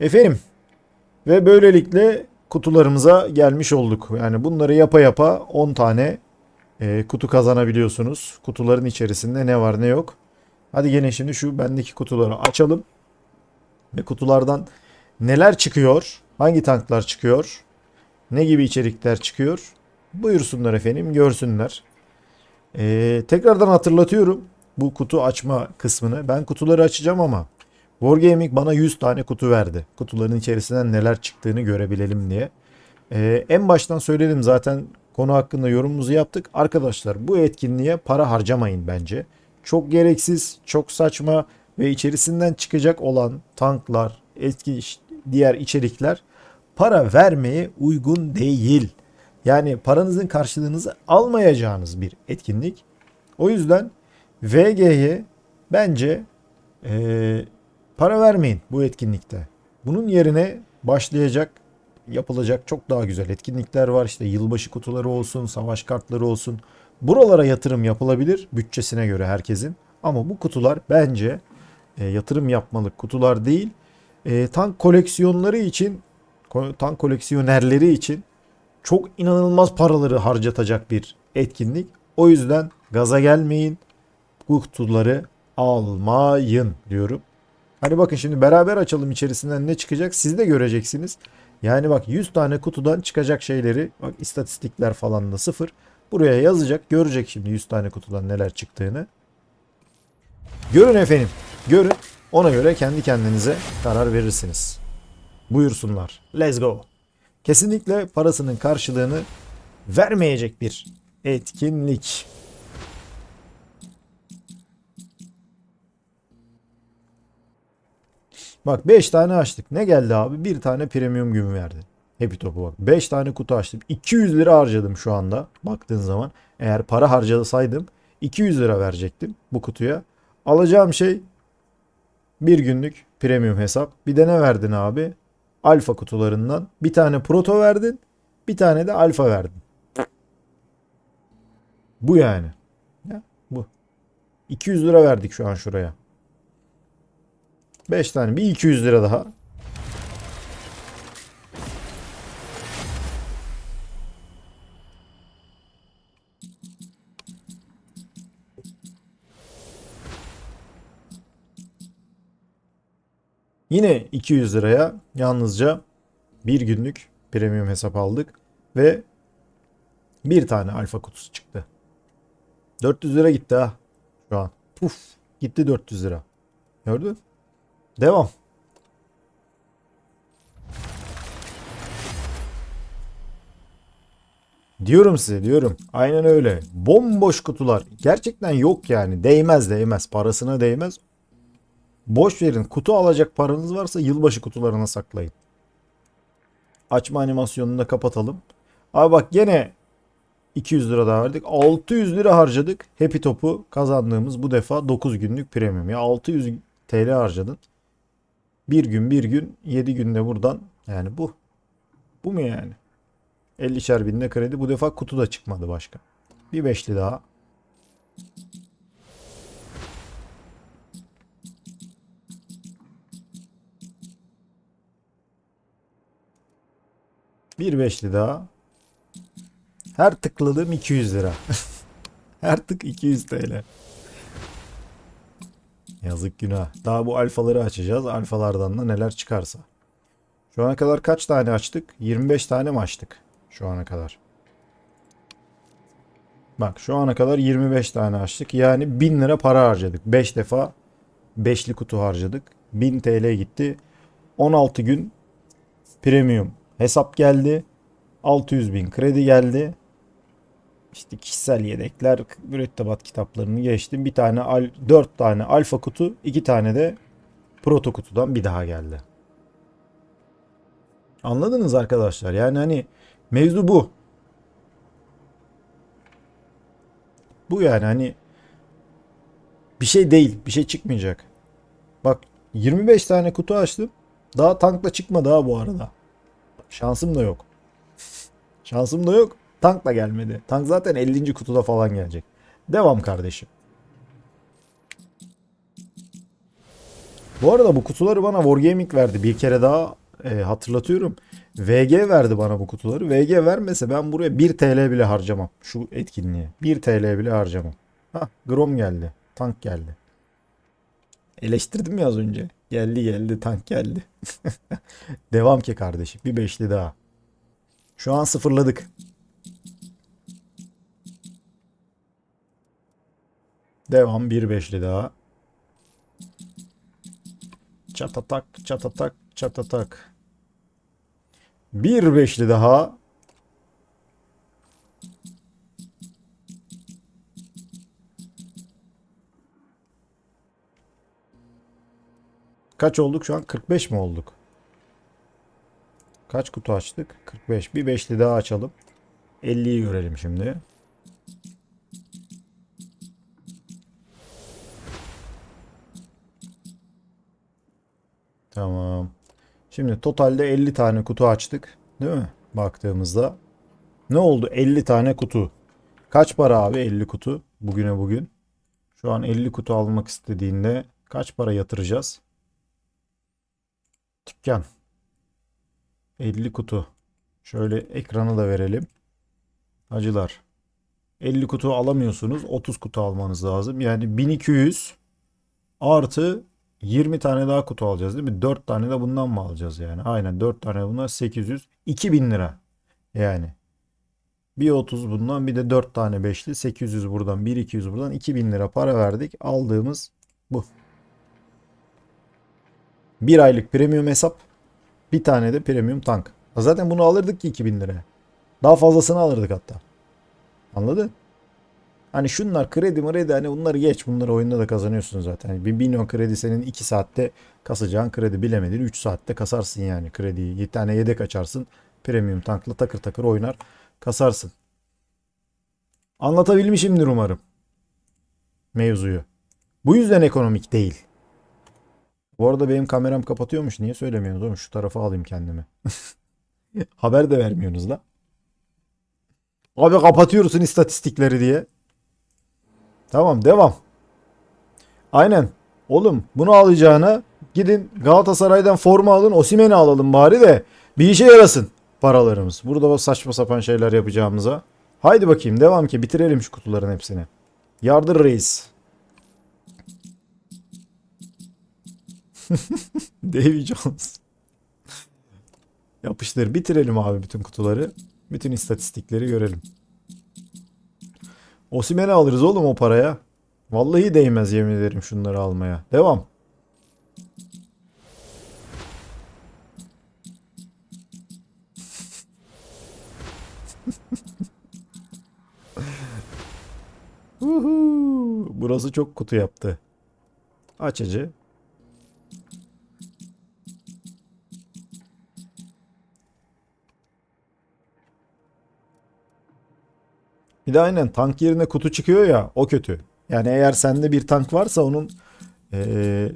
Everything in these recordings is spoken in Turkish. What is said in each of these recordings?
Efendim ve böylelikle kutularımıza gelmiş olduk. Yani bunları yapa yapa 10 tane e, kutu kazanabiliyorsunuz. Kutuların içerisinde ne var ne yok. Hadi gene şimdi şu bendeki kutuları açalım. Ve kutulardan neler çıkıyor? Hangi tanklar çıkıyor? Ne gibi içerikler çıkıyor? Buyursunlar efendim görsünler. Ee, tekrardan hatırlatıyorum bu kutu açma kısmını. Ben kutuları açacağım ama Wargaming bana 100 tane kutu verdi. Kutuların içerisinden neler çıktığını görebilelim diye. Ee, en baştan söyledim zaten konu hakkında yorumumuzu yaptık. Arkadaşlar bu etkinliğe para harcamayın bence. Çok gereksiz, çok saçma ve içerisinden çıkacak olan tanklar, etki diğer içerikler para vermeye uygun değil. Yani paranızın karşılığınızı almayacağınız bir etkinlik. O yüzden VG'ye bence eee, para vermeyin bu etkinlikte. Bunun yerine başlayacak, yapılacak çok daha güzel etkinlikler var. İşte yılbaşı kutuları olsun, savaş kartları olsun. Buralara yatırım yapılabilir bütçesine göre herkesin. Ama bu kutular bence e, yatırım yapmalık kutular değil. E, tank koleksiyonları için, tank koleksiyonerleri için çok inanılmaz paraları harcatacak bir etkinlik. O yüzden gaza gelmeyin. Bu kutuları almayın diyorum. Hani bakın şimdi beraber açalım içerisinden ne çıkacak siz de göreceksiniz. Yani bak 100 tane kutudan çıkacak şeyleri bak istatistikler falan da sıfır. Buraya yazacak görecek şimdi 100 tane kutudan neler çıktığını. Görün efendim görün ona göre kendi kendinize karar verirsiniz. Buyursunlar. Let's go. Kesinlikle parasının karşılığını vermeyecek bir etkinlik. Bak 5 tane açtık. Ne geldi abi? Bir tane premium gün verdi. Happy Top'u bak. 5 tane kutu açtım. 200 lira harcadım şu anda. Baktığın zaman. Eğer para harcasaydım 200 lira verecektim bu kutuya. Alacağım şey bir günlük premium hesap. Bir de ne verdin abi? Alfa kutularından. Bir tane proto verdin. Bir tane de alfa verdin. Bu yani. Ya, bu. 200 lira verdik şu an şuraya. 5 tane. Bir 200 lira daha. Yine 200 liraya yalnızca bir günlük premium hesap aldık ve bir tane alfa kutusu çıktı. 400 lira gitti ha şu an. Puf gitti 400 lira. Gördün? Devam. Diyorum size diyorum. Aynen öyle. Bomboş kutular. Gerçekten yok yani. Değmez değmez. Parasına değmez. Boş verin. Kutu alacak paranız varsa yılbaşı kutularına saklayın. Açma animasyonunu da kapatalım. Abi bak gene 200 lira daha verdik. 600 lira harcadık. Happy Top'u kazandığımız bu defa 9 günlük premium. Ya 600 TL harcadın. Bir gün bir gün 7 günde buradan yani bu. Bu mu yani? 50'şer binde kredi. Bu defa kutu da çıkmadı başka. Bir beşli daha. Bir beşli daha. Her tıkladığım 200 lira. Her tık 200 TL. Yazık günah. Daha bu alfaları açacağız. Alfalardan da neler çıkarsa. Şu ana kadar kaç tane açtık? 25 tane mi açtık? Şu ana kadar. Bak şu ana kadar 25 tane açtık. Yani 1000 lira para harcadık. 5 defa 5'li kutu harcadık. 1000 TL gitti. 16 gün premium hesap geldi. 600 bin kredi geldi. İşte kişisel yedekler, mürettebat kitaplarını geçtim. Bir tane, al, 4 tane alfa kutu, 2 tane de proto kutudan bir daha geldi. Anladınız arkadaşlar? Yani hani mevzu bu. Bu yani hani bir şey değil, bir şey çıkmayacak. Bak 25 tane kutu açtım. Daha tankla çıkmadı ha bu arada. Şansım da yok. Şansım da yok. Tank da gelmedi. Tank zaten 50. kutuda falan gelecek. Devam kardeşim. Bu arada bu kutuları bana Wargaming verdi. Bir kere daha e, hatırlatıyorum. VG verdi bana bu kutuları. VG vermese ben buraya 1 TL bile harcamam. Şu etkinliğe. 1 TL bile harcamam. Ha, Grom geldi. Tank geldi. Eleştirdim ya az önce. Geldi geldi tank geldi. Devam ki kardeşim. Bir beşli daha. Şu an sıfırladık. Devam bir beşli daha. Çatatak, çatatak, çatatak. Bir beşli daha. Kaç olduk şu an? 45 mi olduk? Kaç kutu açtık? 45. Bir beşli daha açalım. 50'yi görelim şimdi. Tamam. Şimdi totalde 50 tane kutu açtık. Değil mi? Baktığımızda. Ne oldu? 50 tane kutu. Kaç para abi 50 kutu? Bugüne bugün. Şu an 50 kutu almak istediğinde kaç para yatıracağız? Dükkan. 50 kutu. Şöyle ekranı da verelim. Hacılar. 50 kutu alamıyorsunuz. 30 kutu almanız lazım. Yani 1200 artı 20 tane daha kutu alacağız değil mi? 4 tane de bundan mı alacağız yani? Aynen 4 tane bundan 800. 2000 lira. Yani. Bir 30 bundan bir de 4 tane beşli. 800 buradan 1 200 buradan 2000 lira para verdik. Aldığımız bu. Bir aylık premium hesap. Bir tane de premium tank. Zaten bunu alırdık ki 2000 liraya. Daha fazlasını alırdık hatta. Anladın? Hani şunlar kredi mredi hani bunları geç. Bunları oyunda da kazanıyorsun zaten. Hani bir milyon kredi senin 2 saatte kasacağın kredi bilemedin. 3 saatte kasarsın yani krediyi. 7 tane yedek açarsın. Premium tankla takır takır oynar. Kasarsın. Anlatabilmişimdir umarım. Mevzuyu. Bu yüzden ekonomik değil. Bu arada benim kameram kapatıyormuş. Niye söylemiyorsunuz oğlum? Şu tarafa alayım kendimi. Haber de vermiyorsunuz la. Abi kapatıyorsun istatistikleri diye. Tamam devam. Aynen. Oğlum bunu alacağına gidin Galatasaray'dan forma alın Osimhen'i alalım bari de bir işe yarasın paralarımız. Burada saçma sapan şeyler yapacağımıza. Haydi bakayım devam ki bitirelim şu kutuların hepsini. Yardır reis. Davy Jones. Yapıştır. Bitirelim abi bütün kutuları. Bütün istatistikleri görelim. Osimhen'i alırız oğlum o paraya. Vallahi değmez yemin ederim şunları almaya. Devam. Burası çok kutu yaptı. Açıcı. Bir de aynen tank yerine kutu çıkıyor ya o kötü. Yani eğer sende bir tank varsa onun eee,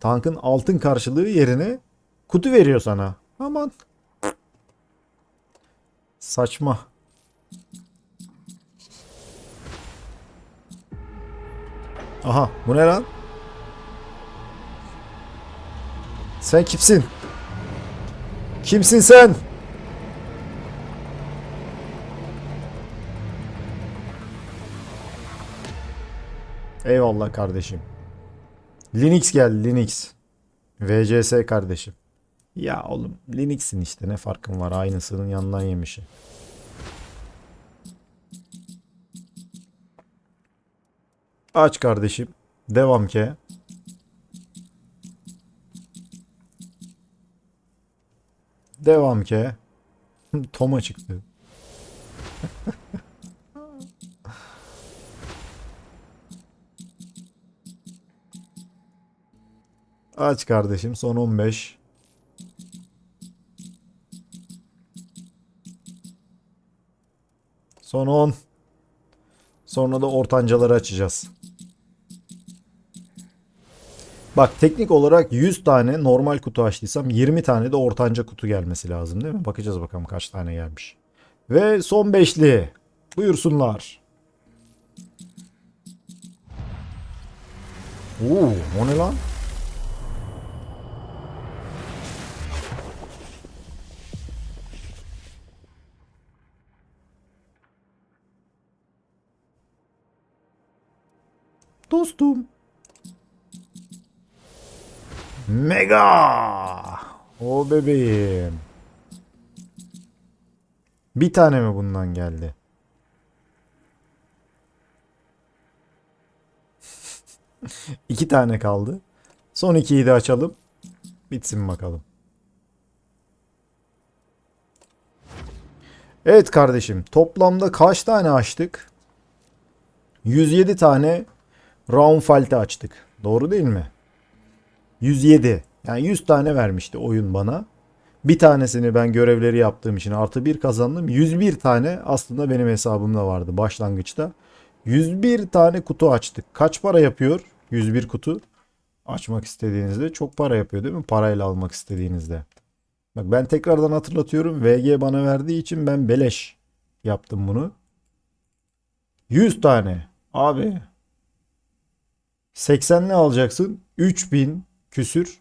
tankın altın karşılığı yerine kutu veriyor sana. Aman. Saçma. Aha bu ne lan? Sen kimsin? Kimsin sen? Eyvallah kardeşim. Linux geldi Linux. VCS kardeşim. Ya oğlum Linux'in işte ne farkın var aynısının yanından yemişi. Aç kardeşim. Devam ki. Devam ki. Toma çıktı. Aç kardeşim son 15. Son 10. Sonra da ortancaları açacağız. Bak teknik olarak 100 tane normal kutu açtıysam 20 tane de ortanca kutu gelmesi lazım değil mi? Bakacağız bakalım kaç tane gelmiş. Ve son beşli. Buyursunlar. Oo, o ne lan? Dostum. Mega. O bebeğim. Bir tane mi bundan geldi? İki tane kaldı. Son ikiyi de açalım. Bitsin bakalım. Evet kardeşim. Toplamda kaç tane açtık? 107 tane Raumfalte açtık. Doğru değil mi? 107. Yani 100 tane vermişti oyun bana. Bir tanesini ben görevleri yaptığım için artı bir kazandım. 101 tane aslında benim hesabımda vardı başlangıçta. 101 tane kutu açtık. Kaç para yapıyor 101 kutu? Açmak istediğinizde çok para yapıyor değil mi? Parayla almak istediğinizde. Bak ben tekrardan hatırlatıyorum. VG bana verdiği için ben beleş yaptım bunu. 100 tane. Abi 80 ne alacaksın? 3000 küsür.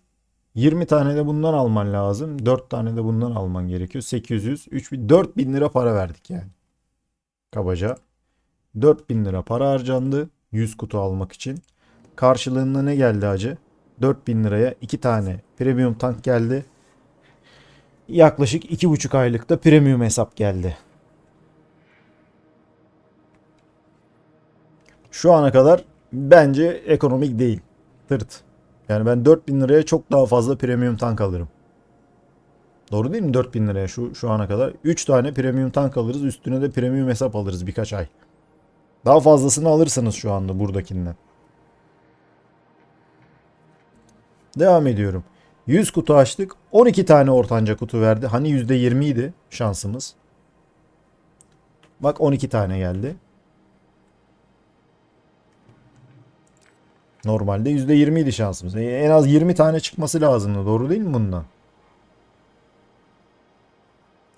20 tane de bundan alman lazım. 4 tane de bundan alman gerekiyor. 800, 3000, 4000 lira para verdik yani. Kabaca. 4000 lira para harcandı 100 kutu almak için. Karşılığında ne geldi hacı? 4000 liraya 2 tane premium tank geldi. Yaklaşık 2,5 aylıkta premium hesap geldi. Şu ana kadar bence ekonomik değil. Tırt. Yani ben 4000 liraya çok daha fazla premium tank alırım. Doğru değil mi 4000 liraya şu şu ana kadar? 3 tane premium tank alırız. Üstüne de premium hesap alırız birkaç ay. Daha fazlasını alırsınız şu anda buradakinden. Devam ediyorum. 100 kutu açtık. 12 tane ortanca kutu verdi. Hani %20 idi şansımız. Bak 12 tane geldi. Normalde %20 idi şansımız. E, en az 20 tane çıkması lazımdı. Doğru değil mi bundan?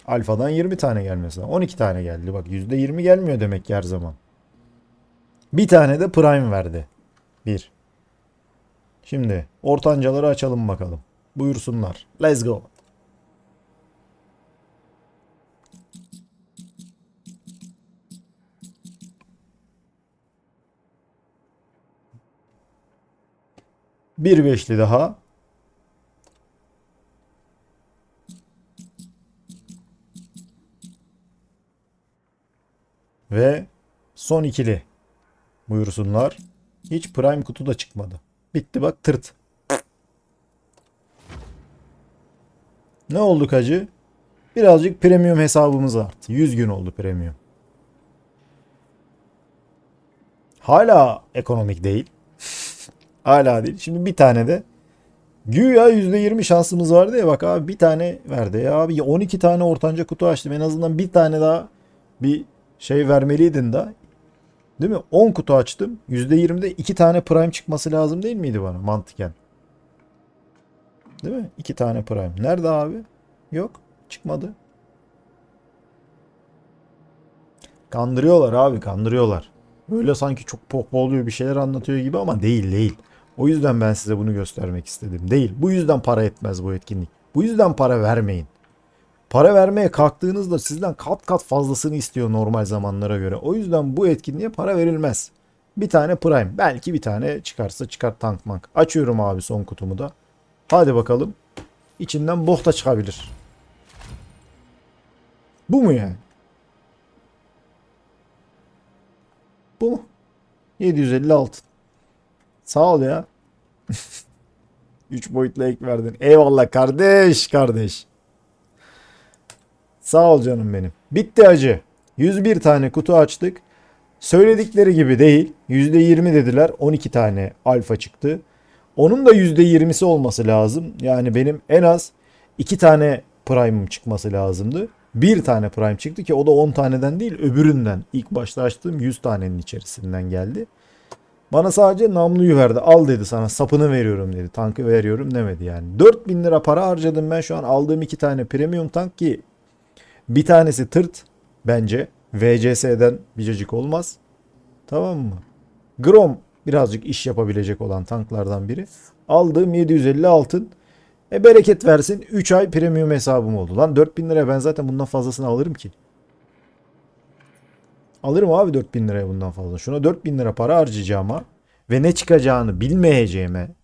Alfa'dan 20 tane gelmesi lazım. 12 tane geldi. Bak %20 gelmiyor demek ki her zaman. Bir tane de Prime verdi. Bir. Şimdi ortancaları açalım bakalım. Buyursunlar. Let's go. Bir beşli daha. Ve son ikili. Buyursunlar. Hiç prime kutu da çıkmadı. Bitti bak tırt. Ne oldu hacı? Birazcık premium hesabımız arttı. 100 gün oldu premium. Hala ekonomik değil. Hala değil. Şimdi bir tane de güya %20 şansımız vardı ya bak abi bir tane verdi. Ya abi 12 tane ortanca kutu açtım. En azından bir tane daha bir şey vermeliydin da. Değil mi? 10 kutu açtım. %20'de 2 tane prime çıkması lazım değil miydi bana mantıken? Değil mi? 2 tane prime. Nerede abi? Yok. Çıkmadı. Kandırıyorlar abi kandırıyorlar. Böyle sanki çok pohpohluyor bir şeyler anlatıyor gibi ama değil değil. O yüzden ben size bunu göstermek istedim. Değil. Bu yüzden para etmez bu etkinlik. Bu yüzden para vermeyin. Para vermeye kalktığınızda sizden kat kat fazlasını istiyor normal zamanlara göre. O yüzden bu etkinliğe para verilmez. Bir tane prime. Belki bir tane çıkarsa çıkar tank mank. Açıyorum abi son kutumu da. Hadi bakalım. İçinden bok da çıkabilir. Bu mu yani? Bu mu? 750 altın. Sağ ol ya. 3 boyutlu ek verdin. Eyvallah kardeş kardeş. Sağ ol canım benim. Bitti acı. 101 tane kutu açtık. Söyledikleri gibi değil. %20 dediler. 12 tane alfa çıktı. Onun da %20'si olması lazım. Yani benim en az 2 tane prime'ım çıkması lazımdı. Bir tane prime çıktı ki o da 10 taneden değil öbüründen. İlk başta açtığım 100 tanenin içerisinden geldi. Bana sadece namluyu verdi. Al dedi sana sapını veriyorum dedi. Tankı veriyorum demedi yani. 4000 lira para harcadım ben şu an aldığım iki tane premium tank ki bir tanesi tırt bence. VCS'den bir cacık olmaz. Tamam mı? Grom birazcık iş yapabilecek olan tanklardan biri. Aldığım 750 altın. E bereket versin 3 ay premium hesabım oldu. Lan 4000 liraya ben zaten bundan fazlasını alırım ki. Alırım abi 4000 liraya bundan fazla. Şuna 4000 lira para harcayacağıma ve ne çıkacağını bilmeyeceğime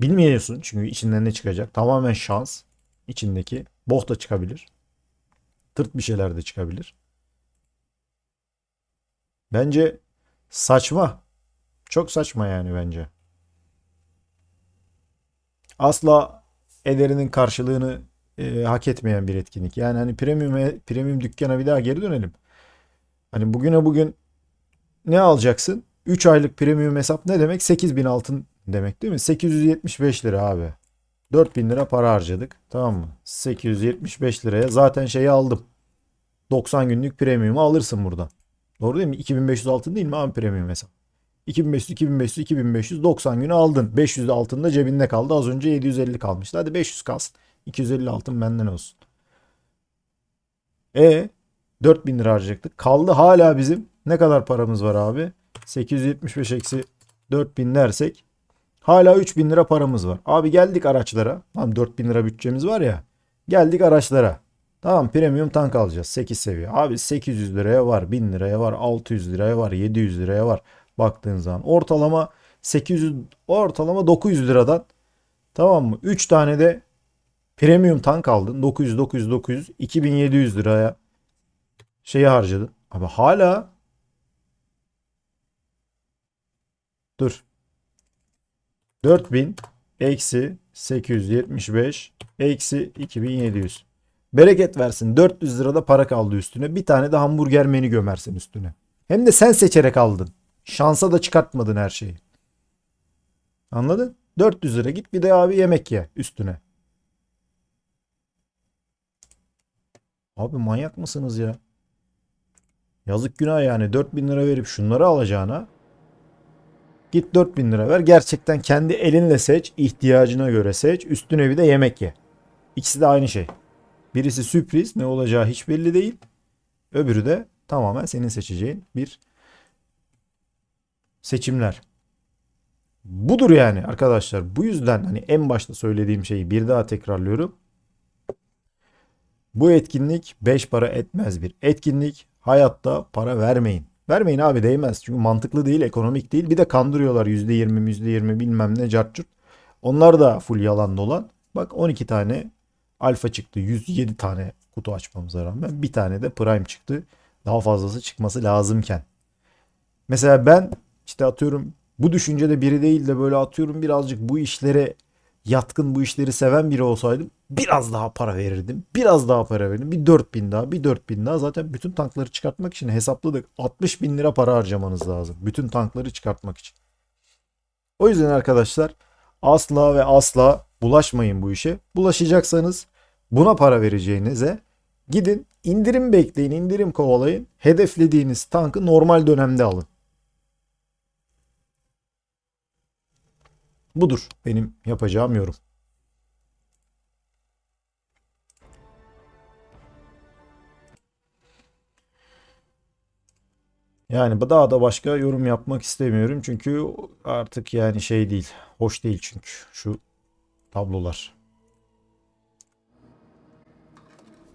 bilmiyorsun çünkü içinden ne çıkacak? Tamamen şans içindeki. Boh da çıkabilir. Tırt bir şeyler de çıkabilir. Bence saçma. Çok saçma yani bence. Asla ederinin karşılığını e, hak etmeyen bir etkinlik. Yani hani premium premium dükkana bir daha geri dönelim. Hani bugüne bugün ne alacaksın? 3 aylık premium hesap ne demek? 8000 altın demek değil mi? 875 lira abi. 4000 lira para harcadık. Tamam mı? 875 liraya zaten şeyi aldım. 90 günlük premiumu alırsın buradan. Doğru değil mi? 2500 altın değil mi abi premium hesap? 2500, 2500, 2500 90 günü aldın. 500 de altın da cebinde kaldı. Az önce 750 kalmıştı. Hadi 500 kalsın. 250 altın benden olsun. E 4000 lira harcayacaktık. Kaldı hala bizim ne kadar paramız var abi? 875 eksi 4000 dersek hala 3000 lira paramız var. Abi geldik araçlara. Tamam 4000 lira bütçemiz var ya. Geldik araçlara. Tamam premium tank alacağız 8 seviye. Abi 800 liraya var, 1000 liraya var, 600 liraya var, 700 liraya var. Baktığın zaman ortalama 800 ortalama 900 liradan tamam mı? 3 tane de premium tank aldın. 900 900 900 2700 liraya şeyi harcadın. Abi hala dur. 4000 eksi 875 eksi 2700 bereket versin. 400 lirada para kaldı üstüne. Bir tane de hamburger menü gömersin üstüne. Hem de sen seçerek aldın. Şansa da çıkartmadın her şeyi. Anladın? 400 lira git bir de abi yemek ye üstüne. Abi manyak mısınız ya? Yazık günah yani 4000 lira verip şunları alacağına git 4000 lira ver. Gerçekten kendi elinle seç, ihtiyacına göre seç. Üstüne bir de yemek ye. İkisi de aynı şey. Birisi sürpriz, ne olacağı hiç belli değil. Öbürü de tamamen senin seçeceğin bir seçimler. Budur yani arkadaşlar. Bu yüzden hani en başta söylediğim şeyi bir daha tekrarlıyorum. Bu etkinlik 5 para etmez bir etkinlik. Hayatta para vermeyin. Vermeyin abi değmez. Çünkü mantıklı değil, ekonomik değil. Bir de kandırıyorlar %20, %20 bilmem ne cart curt. Onlar da full yalan dolan. Bak 12 tane alfa çıktı. 107 tane kutu açmamıza rağmen. Bir tane de prime çıktı. Daha fazlası çıkması lazımken. Mesela ben işte atıyorum bu düşüncede biri değil de böyle atıyorum birazcık bu işlere yatkın bu işleri seven biri olsaydım biraz daha para verirdim. Biraz daha para verirdim. Bir 4000 daha bir 4000 daha zaten bütün tankları çıkartmak için hesapladık. 60 bin lira para harcamanız lazım. Bütün tankları çıkartmak için. O yüzden arkadaşlar asla ve asla bulaşmayın bu işe. Bulaşacaksanız buna para vereceğinize gidin indirim bekleyin, indirim kovalayın. Hedeflediğiniz tankı normal dönemde alın. Budur benim yapacağım yorum. Yani daha da başka yorum yapmak istemiyorum çünkü artık yani şey değil. Hoş değil çünkü şu tablolar.